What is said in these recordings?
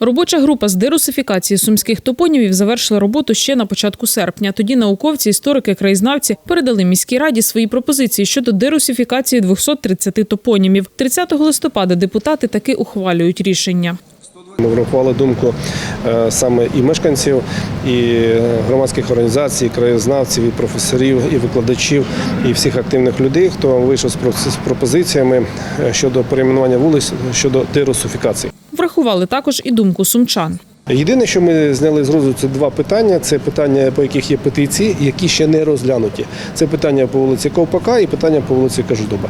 Робоча група з дерусифікації сумських топонімів завершила роботу ще на початку серпня. Тоді науковці, історики, краєзнавці передали міській раді свої пропозиції щодо дерусифікації 230 топонімів. 30 листопада депутати таки ухвалюють рішення. Ми врахували думку е, саме і мешканців, і громадських організацій, і краєзнавців, і професорів, і викладачів, і всіх активних людей, хто вийшов з пропозиціями е, щодо перейменування вулиць щодо дерусифікації. Врахували також і думку сумчан. Єдине, що ми зняли з розгляду, це два питання. Це питання, по яких є петиції, які ще не розглянуті. Це питання по вулиці Ковпака і питання по вулиці Кажудоба.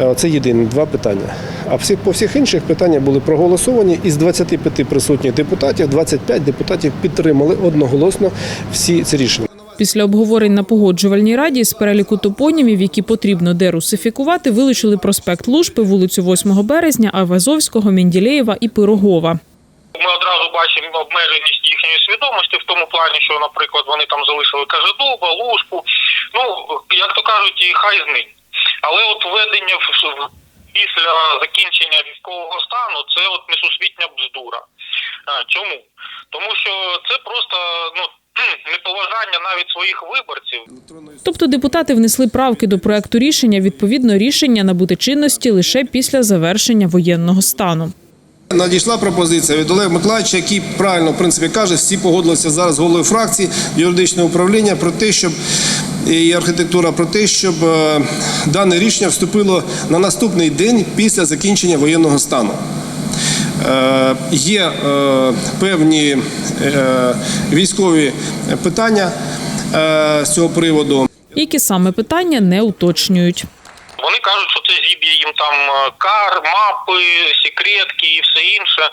Е, Це єдині два питання. А всі по всіх інших питання були проголосовані. Із 25 присутніх депутатів 25 депутатів підтримали одноголосно всі ці рішення. Після обговорень на погоджувальній раді з переліку топонімів, які потрібно дерусифікувати, вилучили проспект Лужпи, вулицю 8 березня, Авазовського, Менділеєва і Пирогова. Ми одразу бачимо обмеженість їхньої свідомості в тому плані, що, наприклад, вони там залишили Кажедуба, Лужку. Ну, як то кажуть, і хай з ним. Але от введення в- після закінчення військового стану це от несусвітня бздура. А, чому? Тому що це просто ну неповажання навіть своїх виборців. Тобто депутати внесли правки до проекту рішення. Відповідно, рішення набути чинності лише після завершення воєнного стану. Надійшла пропозиція від Олега Миколаївича, який правильно в принципі каже, всі погодилися зараз з головою фракції юридичне управління про те, щоб і архітектура про те, щоб е, дане рішення вступило на наступний день після закінчення воєнного стану. Е, Є е, певні е, військові питання е, з цього приводу. Які саме питання не уточнюють. Вони кажуть, що це зіб'є їм там е, кар, мапи, секретки і все інше. Е,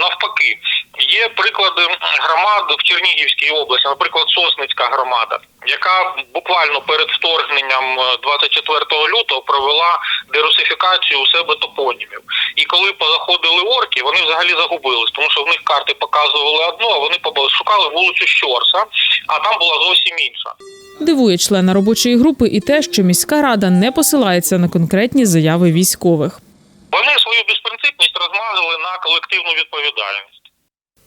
Навпаки, є приклади громад в Чернігівській області, наприклад, Сосницька громада, яка буквально перед вторгненням е, 24 лютого провела дерусифікацію у себе топонімів. Коли позаходили орки, вони взагалі загубились, тому що в них карти показували одну, а вони шукали вулицю Щорса, а там була зовсім інша. Дивує члена робочої групи і те, що міська рада не посилається на конкретні заяви військових. Вони свою безпринципність розмазали на колективну відповідальність.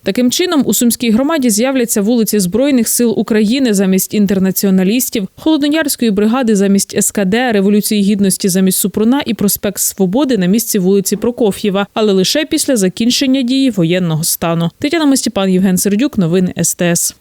Таким чином, у сумській громаді з'являться вулиці Збройних сил України замість інтернаціоналістів, Холодноярської бригади замість СКД, Революції Гідності замість Супруна і проспект Свободи на місці вулиці Прокоф'єва, але лише після закінчення дії воєнного стану. Тетяна Мостіпан, Євген Сердюк, новини СТС.